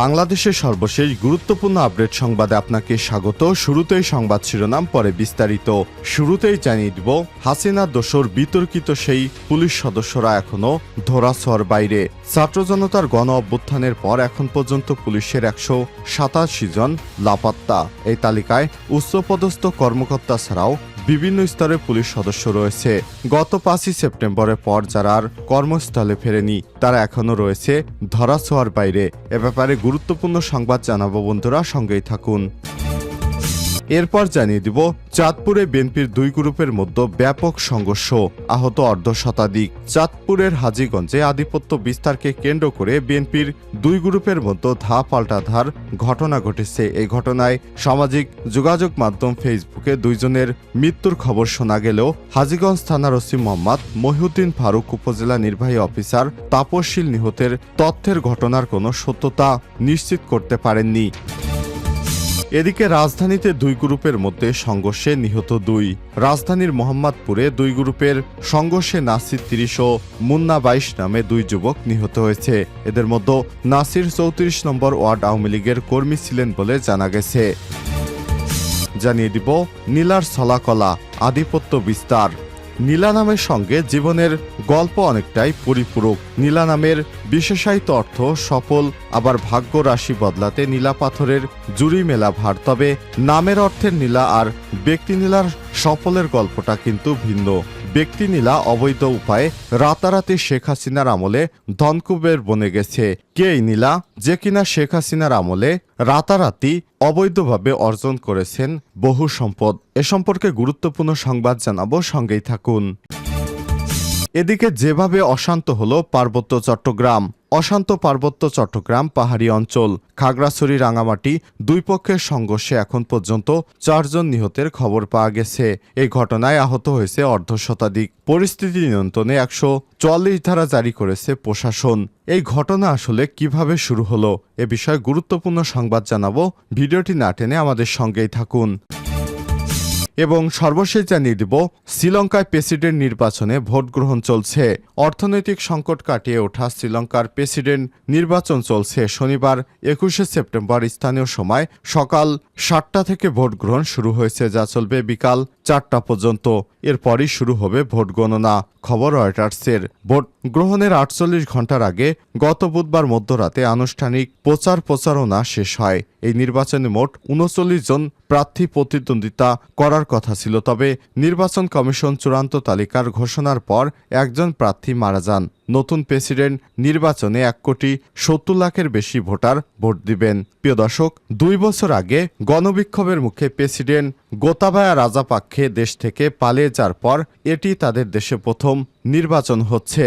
বাংলাদেশের সর্বশেষ গুরুত্বপূর্ণ আপডেট সংবাদে আপনাকে স্বাগত। শুরুতেই সংবাদ শিরোনাম, পরে বিস্তারিত। শুরুতেই জানিয়ে দিব, হাসিনা দোসর বিতর্কিত সেই পুলিশ সদস্যরা এখনও ধরাছোঁয়ার বাইরে। ছাত্র জনতার গণ অভ্যুত্থানের পর এখন পর্যন্ত পুলিশের একশো সাতাশি জন লাপাত্তা। এই তালিকায় উচ্চপদস্থ কর্মকর্তা ছাড়াও বিভিন্ন স্তরে পুলিশ সদস্য রয়েছে। গত পাঁচই সেপ্টেম্বরের পর যারা আর কর্মস্থলে ফেরেনি, তারা এখনও রয়েছে ধরাছোঁয়ার বাইরে। এ ব্যাপারে গুরুত্বপূর্ণ সংবাদ জানাব বন্ধুরা, সঙ্গেই থাকুন। এরপর জানিয়ে দিব, চাঁদপুরে বিএনপির দুই গ্রুপের মধ্যে ব্যাপক সংঘর্ষ, আহত অর্ধ শতাধিক চাঁদপুরের হাজীগঞ্জে আধিপত্য বিস্তারকে কেন্দ্র করে বিএনপির দুই গ্রুপের মধ্যে ধা পাল্টা ধার ঘটনা ঘটেছে। এই ঘটনায় সামাজিক যোগাযোগ মাধ্যম ফেসবুকে দুইজনের মৃত্যুর খবর শোনা গেলেও হাজীগঞ্জ থানার ওসি মোহাম্মদ মহিউদ্দিন ফারুক উপজেলা নির্বাহী অফিসার তাপসশীল নিহতের তথ্যের ঘটনার কোনো সত্যতা নিশ্চিত করতে পারেননি। এদিকে রাজধানীতে দুই গ্রুপের মধ্যে সংঘর্ষে নিহত দুই। রাজধানীর মোহাম্মদপুরে দুই গ্রুপের সংঘর্ষে নাসির তিরিশ ও মুন্না বাইশ নামে দুই যুবক নিহত হয়েছে। এদের মধ্যে নাসির চৌত্রিশ নম্বর ওয়ার্ড আওয়ামী লীগের কর্মী ছিলেন বলে জানা গেছে। জানিয়ে দিব, নীলার ছলাকলা, আধিপত্য বিস্তার। নীলা নামের সঙ্গে জীবনের গল্প অনেকটাই পরিপূরক। নীলা নামের বিশেষায়িত অর্থ সফল, আবার ভাগ্য রাশি বদলাতে নীলা পাথরের জুড়ি মেলা ভার। তবে নামের অর্থের নীলা আর ব্যক্তি নীলার সফলের গল্পটা কিন্তু ভিন্ন। ব্যক্তি নীলা অবৈধ উপায়ে রাতারাতি শেখ হাসিনার আমলে ধনকুবের বনে গেছে। কে নীলা? যে কিনা শেখ হাসিনার আমলে রাতারাতি অবৈধভাবে অর্জন করেছেন বহু সম্পদ। এ সম্পর্কে গুরুত্বপূর্ণ সংবাদ জানাব, সঙ্গেই থাকুন। এদিকে যেভাবে অশান্ত হল পার্বত্য চট্টগ্রাম অশান্ত পার্বত্য চট্টগ্রাম পাহাড়ি অঞ্চল। খাগড়াছড়ি, রাঙামাটি দুই পক্ষের সংঘর্ষে এখন পর্যন্ত চারজন নিহতের খবর পাওয়া গেছে। এই ঘটনায় আহত হয়েছে অর্ধ শতাধিক। পরিস্থিতি নিয়ন্ত্রণে একশো চুয়াল্লিশ ধারা জারি করেছে প্রশাসন। এই ঘটনা আসলে কীভাবে শুরু হলো, এ বিষয়ে গুরুত্বপূর্ণ সংবাদ জানাব। ভিডিওটি না টেনে আমাদের সঙ্গেই থাকুন। এবং সর্বশেষ জানিয়ে দিব, শ্রীলঙ্কায় প্রেসিডেন্ট নির্বাচনে ভোট গ্রহণ চলছে। অর্থনৈতিক সংকট কাটিয়ে ওঠা শ্রীলঙ্কার প্রেসিডেন্ট নির্বাচন চলছে শনিবার, একুশে সেপ্টেম্বর স্থানীয় সময়। সকাল সাতটা থেকে ভোট গ্রহণ শুরু হয়েছে, যা চলবে বিকাল চারটা পর্যন্ত। এরপরই শুরু হবে ভোট গণনা, খবর রয়টার্সের। ভোট গ্রহণের আটচল্লিশ ঘণ্টার আগে গত বুধবার মধ্যরাতে আনুষ্ঠানিক প্রচার প্রচারণা শেষ হয়। এই নির্বাচনে মোট উনচল্লিশ জন প্রার্থী প্রতিদ্বন্দ্বিতা করার কথা ছিল, তবে নির্বাচন কমিশন চূড়ান্ত তালিকার ঘোষণার পর একজন প্রার্থী মারা যান। নতুন প্রেসিডেন্ট নির্বাচনে এক কোটি সত্তর লাখের বেশি ভোটার ভোট দিবেন। প্রিয় দর্শক, দুই বছর আগে গণবিক্ষোভের মুখে প্রেসিডেন্ট গোতাবায়া রাজাপাক্ষে দেশ থেকে পালিয়ে যাওয়ার পর এটি তাদের দেশে প্রথম নির্বাচন হচ্ছে।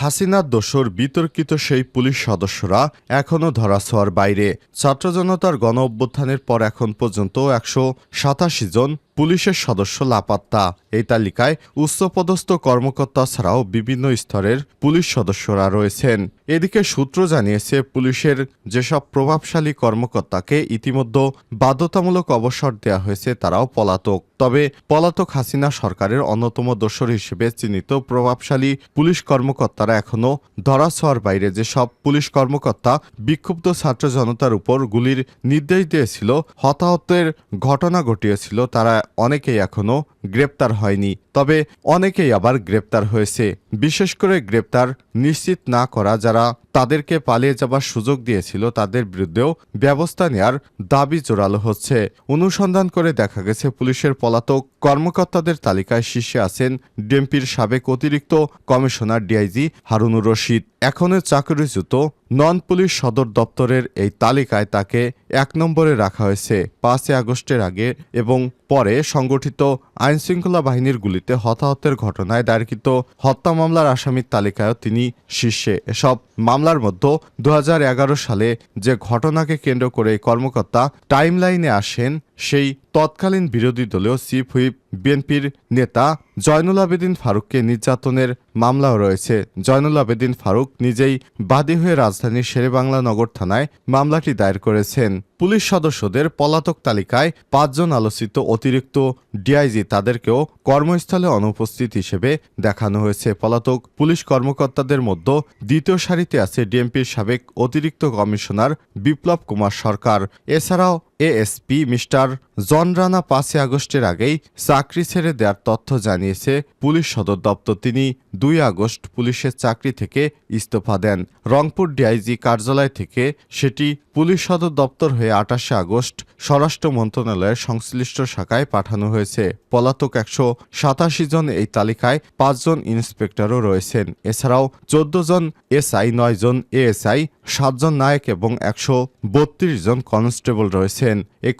হাসিনার দোষর বিতর্কিত সেই পুলিশ সদস্যরা এখনও ধরাছোঁয়ার বাইরে। ছাত্র জনতার গণ অভ্যুত্থানের পর এখন পর্যন্ত একশো সাতাশি জন পুলিশের সদস্য লাপাত্তা। এই তালিকায় উচ্চপদস্থ কর্মকর্তা ছাড়াও বিভিন্ন স্তরের পুলিশ সদস্যরা রয়েছেন। এদিকে সূত্র জানিয়েছে, পুলিশের যেসব প্রভাবশালী কর্মকর্তাকে ইতিমধ্যে বাধ্যতামূলক অবসর দেওয়া হয়েছে, তারাও পলাতক। তবে পলাতক হাসিনা সরকারের অন্যতম দোসর হিসেবে চিহ্নিত প্রভাবশালী পুলিশ কর্মকর্তারা এখনও ধরাছোঁয়ার বাইরে। যেসব পুলিশ কর্মকর্তা বিক্ষুব্ধ ছাত্র জনতার উপর গুলির নির্দেশ দিয়েছিল, হতাহতের ঘটনা ঘটিয়েছিল, তারা অনেকেই এখনও গ্রেপ্তার হয়নি। তবে অনেকেই আবার গ্রেপ্তার হয়েছে। বিশেষ করে গ্রেপ্তার নিশ্চিত না করা যারা তাদেরকে পালিয়ে যাবার সুযোগ দিয়েছিল, তাদের বিরুদ্ধেও ব্যবস্থা নেয়ার দাবি জোরালো হচ্ছে। অনুসন্ধান করে দেখা গেছে, পুলিশের পলাতক কর্মকর্তাদের তালিকায় শীর্ষে আছেন ডিএমপির সাবেক অতিরিক্ত কমিশনার ডিআইজি হারুনুর রশিদ। এখনও চাকরিচ্যুত নন পুলিশ সদর দপ্তরের এই তালিকায় তাকে এক নম্বরে রাখা হয়েছে। পাঁচই আগস্টের আগে এবং পরে সংগঠিত আইনশৃঙ্খলা বাহিনীর গুলিতে হতাহতের ঘটনায় দায়েরকৃত হত্যা মামলার আসামির তালিকায়ও তিনি শীর্ষে। এসব মামলার মধ্যে দু হাজার এগারো সালে যে ঘটনাকে কেন্দ্র করে কর্মকর্তা টাইমলাইনে আসেন সেই তৎকালীন বিরোধী দলীয় চিফ হুইপ বিএনপির নেতা জয়নুল আবেদিন ফারুককে নির্যাতনের মামলাও রয়েছে। জয়নুল আবেদিন ফারুক নিজেই বাদী হয়ে রাজধানীর শেরেবাংলা নগর থানায় মামলাটি দায়ের করেছেন। পুলিশ সদস্যদের পলাতক তালিকায় পাঁচজন আলোচিত অতিরিক্ত ডিআইজি তাদেরকেও কর্মস্থলে অনুপস্থিত হিসেবে দেখানো হয়েছে। পলাতক পুলিশ কর্মকর্তাদের মধ্যে দ্বিতীয় সারিতে আছে ডিএমপির সাবেক অতিরিক্ত কমিশনার বিপ্লব কুমার সরকার। এছাড়াও এএসপি মিস্টার জন রানা পাঁচই আগস্টের আগেই চাকরি ছেড়ে দেওয়ার তথ্য জানিয়েছে পুলিশ সদর দপ্তর। তিনি দুই আগস্ট পুলিশের চাকরি থেকে ইস্তফা দেন। রংপুর ডিআইজি কার্যালয় থেকে সেটি পুলিশ সদর দপ্তর হয়ে আঠাশে আগস্ট স্বরাষ্ট্র মন্ত্রণালয়ের সংশ্লিষ্ট শাখায় পাঠানো হয়েছে। পলাতক একশো সাতাশি জন এই তালিকায় পাঁচজন ইন্সপেক্টরও রয়েছেন। এছাড়াও চোদ্দ জন এসআই, নয় জন এএসআই, সাতজন নায়ক এবং একশো বত্রিশ জন কনস্টেবল রয়েছেন। এই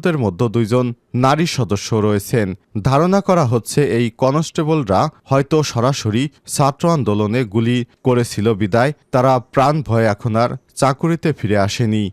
কনস্টেবলদের মধ্যে দুইজন নারী সদস্য রয়েছেন। ধারণা করা হচ্ছে এই কনস্টেবলরা হয়তো সরাসরি ছাত্র আন্দোলনে গুলি করেছিল বিদায়, তারা প্রাণ ভয়ে এখন আর চাকুরিতে ফিরে আসেনি।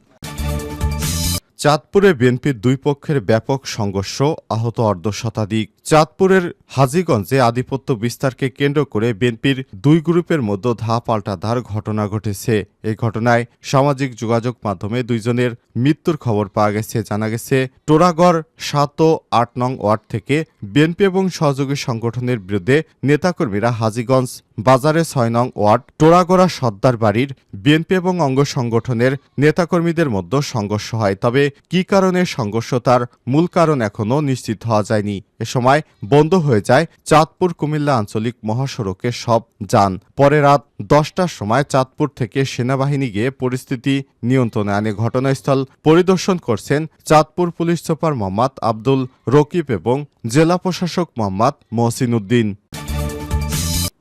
চাঁদপুরে বিএনপির দুই পক্ষের ব্যাপক সংঘর্ষ আহত অর্ধ শতাধিক চাঁদপুরের হাজীগঞ্জে আধিপত্য বিস্তারকে কেন্দ্র করে বিএনপির দুই গ্রুপের মধ্যে ধা পাল্টাধার ঘটনা ঘটেছে। এই ঘটনায় সামাজিক যোগাযোগ মাধ্যমে দুইজনের মৃত্যুর খবর পাওয়া গেছে। জানা গেছে, টোরাগড় সাত ও আট নং ওয়ার্ড থেকে বিএনপি এবং সহযোগী সংগঠনের বিরুদ্ধে নেতাকর্মীরা হাজীগঞ্জ বাজারে ছয় নং ওয়ার্ড টোরাগড়া সর্দার বাড়ির বিএনপি এবং অঙ্গ সংগঠনের নেতাকর্মীদের মধ্যে সংঘর্ষ হয়। তবে কী কারণে সংঘর্ষ তার মূল কারণ এখনও নিশ্চিত হওয়া যায়নি। এ সময় বন্ধ হয়ে যায় চাঁদপুর কুমিল্লা আঞ্চলিক মহাসড়কে সব যান। পরে রাত দশটার সময় চাঁদপুর থেকে সেনাবাহিনী গিয়ে পরিস্থিতি নিয়ন্ত্রণে আনে। ঘটনাস্থল পরিদর্শন করছেন চাঁদপুর পুলিশ সুপার মোহাম্মদ আব্দুল রকিব এবং জেলা প্রশাসক মোহাম্মদ মহসিন উদ্দিন।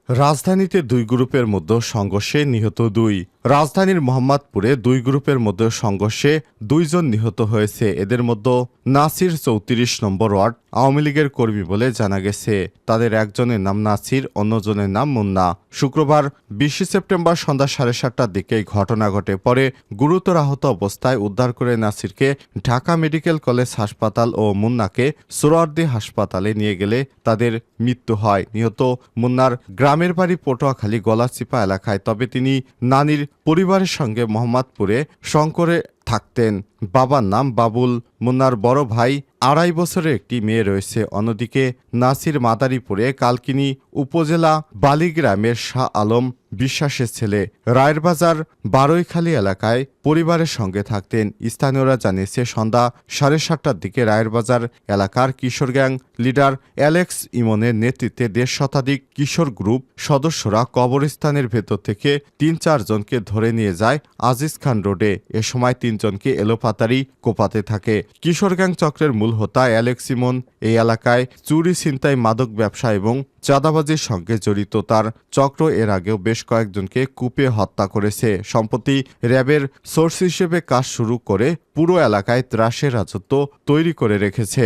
রাজধানীতে দুই গ্রুপের মধ্যে সংঘর্ষে নিহত দুই। রাজধানীর মোহাম্মদপুরে দুই গ্রুপের মধ্যে সংঘর্ষে দুইজন নিহত হয়েছে। এদের মধ্যে নাসির চৌত্রিশ নম্বর ওয়ার্ড আওয়ামী লীগের কর্মী বলে জানা গেছে। তাদের একজনের নাম নাসির, অন্যজনের নাম মুন্না। শুক্রবার বিশে সেপ্টেম্বর সন্ধ্যা সাড়ে সাতটার দিকে ঘটনা ঘটে। পরে গুরুতর আহত অবস্থায় উদ্ধার করে নাসিরকে ঢাকা মেডিকেল কলেজ হাসপাতাল ও মুন্নাকে সোরারদি হাসপাতালে নিয়ে গেলে তাদের মৃত্যু হয়। নিহত মুন্নার গ্রামের বাড়ি পটুয়াখালী গলাচিপা এলাকায়, তবে তিনি নানির পরিবারের সঙ্গে মোহাম্মদপুরে শঙ্করে থাকতেন। বাবার নাম বাবুল মুন্নার বড় ভাই আড়াই বছরের একটি মেয়ে রয়েছে। অন্যদিকে নাসির মাদারীপুরে কালকিনি উপজেলা বালিগ্রামের শাহ আলম বিশ্বাসের ছেলে। রায়েরবাজার বারৈখালী এলাকায় পরিবারের সঙ্গে থাকতেন। স্থানীয়রা জানিয়েছে, সন্ধ্যা সাড়ে সাতটার দিকে রায়েরবাজার এলাকার কিশোর গ্যাং লিডার অ্যালেক্স ইমনের নেতৃত্বে দেড় শতাধিক কিশোর গ্রুপ সদস্যরা কবরস্থানের ভেতর থেকে তিন চারজনকে ধরে নিয়ে যায় আজিজ খান রোডে। এ সময় তিনজনকে এলোপাতারি কোপাতে থাকে। কিশোর গ্যাং চক্রের মূল হোতা অ্যালেক্স ইমন। এই এলাকায় চুরি, ছিনতাই, মাদক ব্যবসা এবং চাঁদাবাজির সঙ্গে জড়িত তার চক্র এর আগেও বেশ কয়েকজনকে কুপে হত্যা করেছে। সম্প্রতি র্যাবের সোর্স হিসেবে কাজ শুরু করে পুরো এলাকায় ত্রাসের রাজত্ব তৈরি করে রেখেছে।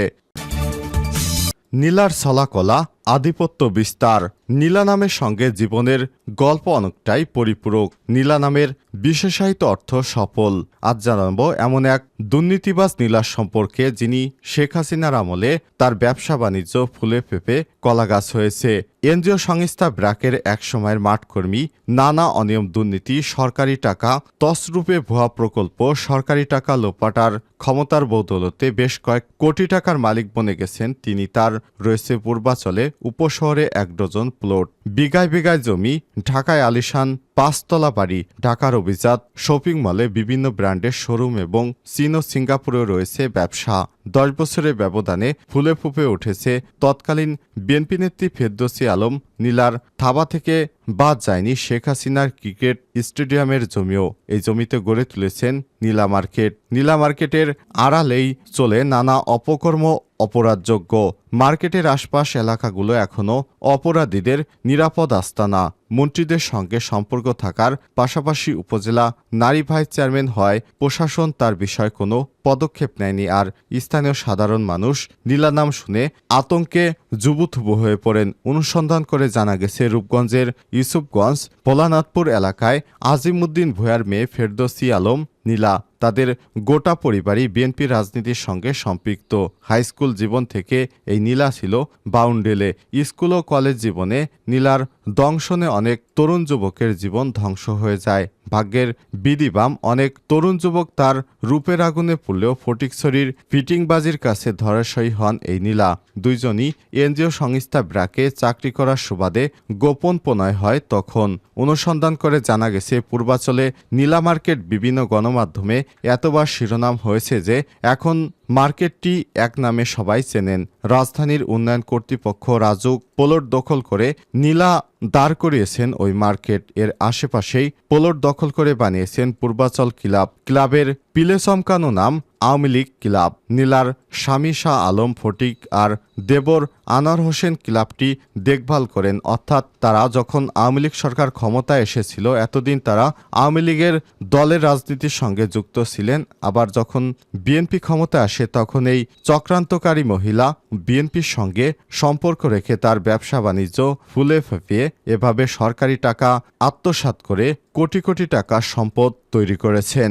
নীলার ছলাকলা আধিপত্য বিস্তার নীলা নামের সঙ্গে জীবনের গল্প অনেকটাই পরিপূরক। নীলা নামের বিশেষায়িত অর্থ সফল। আজ জানাব এমন এক দুর্নীতিবাজ নীলার সম্পর্কে যিনি শেখ হাসিনার আমলে তার ব্যবসা বাণিজ্য ফুলে ফেপে কলাগাছ হয়েছে। এনজিও সংস্থা ব্র্যাকের এক সময়ের মাঠকর্মী নানা অনিয়ম দুর্নীতি, সরকারি টাকা তসরূপে ভুয়া প্রকল্প, সরকারি টাকা লোপাটার ক্ষমতার বৌদলতে বেশ কয়েক কোটি টাকার মালিক বনে গেছেন। তিনি তার রয়েছে পূর্বাচলে উপশহরে এক ডজন প্লট। বিঘায় বিঘায় জমি, ঢাকায় আলিশান, পাঁচতলা বাড়ি, ঢাকার অভিজাত শপিং মলে বিভিন্ন ব্র্যান্ডের শোরুম এবং চীন ও সিঙ্গাপুরেও রয়েছে ব্যবসা। দশ বছরের ব্যবধানে ফুলে ফুপে উঠেছে তৎকালীন বিএনপি নেত্রী ফেরদৌসি আলম, নীলার থাবা থেকে বাদ যায়নি শেখ হাসিনার ক্রিকেট স্টেডিয়ামের জমিও। এই জমিতে গড়ে তুলেছেন নীলা মার্কেট। নীলা মার্কেটের আড়ালেই চলে নানা অপকর্ম অপরাধযোগ্য। মার্কেটের আশপাশ এলাকাগুলো এখনও অপরাধীদের নিরাপদ আস্তানা। মন্ত্রীদের সঙ্গে সম্পর্ক থাকার পাশাপাশি উপজেলা নারী ভাইস চেয়ারম্যান হয় প্রশাসন তার বিষয়ে কোনো পদক্ষেপ নেয়নি। আর স্থানীয় সাধারণ মানুষ নীলা নাম শুনে আতঙ্কে জুবুথুবু হয়ে পড়েন। অনুসন্ধান করে জানা গেছে, রূপগঞ্জের ইউসুফগঞ্জ, ভোলানাথপুর এলাকায় আজিমুদ্দিন ভূয়ার মেয়ে ফেরদৌসি আলম, নীলা, তাদের গোটা পরিবারই বিএনপি রাজনীতির সঙ্গে সম্পৃক্ত। হাইস্কুল জীবন থেকে এই নীলা ছিল বাউন্ডেলে। স্কুল ও কলেজ জীবনে নীলার দংশনে অনেক তরুণ যুবকের জীবন ধ্বংস হয়ে যায়। ভাগ্যের বিধিবাম অনেক তরুণ যুবক তার রূপের আগুনে পড়লেও ফটিকছড়ির ফিটিংবাজির কাছে ধরাশয়ী হন এই নীলা। দুইজনই এনজিও সংস্থা ব্র্যাকে চাকরি করার সুবাদে গোপন প্রণয় হয় তখন। অনুসন্ধান করে জানা গেছে, পূর্বাচলে নীলা মার্কেট বিভিন্ন গণমাধ্যমে এতবার শিরোনাম হয়েছে যে এখন মার্কেটটি এক নামে সবাই চেনেন। রাজধানীর উন্নয়ন কর্তৃপক্ষ রাজুক পোলট দখল করে নীলা দাঁড় করিয়েছেন ওই মার্কেট। এর আশেপাশেই পোলট দখল করে বানিয়েছেন পূর্বাচল ক্লাব। ক্লাবের পিলে চমকানো নাম আওয়ামী লীগ ক্লাব নীলার স্বামী শাহ আলম ফটিক আর দেবর আনোয়ার হোসেন ক্লাবটি দেখভাল করেন। অর্থাৎ তারা যখন আওয়ামী লীগ সরকার ক্ষমতায় এসেছিল, এতদিন তারা আওয়ামী লীগের দলের রাজনীতির সঙ্গে যুক্ত ছিলেন। আবার যখন বিএনপি ক্ষমতায় আসে, তখন এই চক্রান্তকারী মহিলা বিএনপির সঙ্গে সম্পর্ক রেখে তার ব্যবসা বাণিজ্য ফুলে ফেঁপিয়ে এভাবে সরকারি টাকা আত্মসাৎ করে কোটি কোটি টাকা সম্পদ তৈরি করেছেন।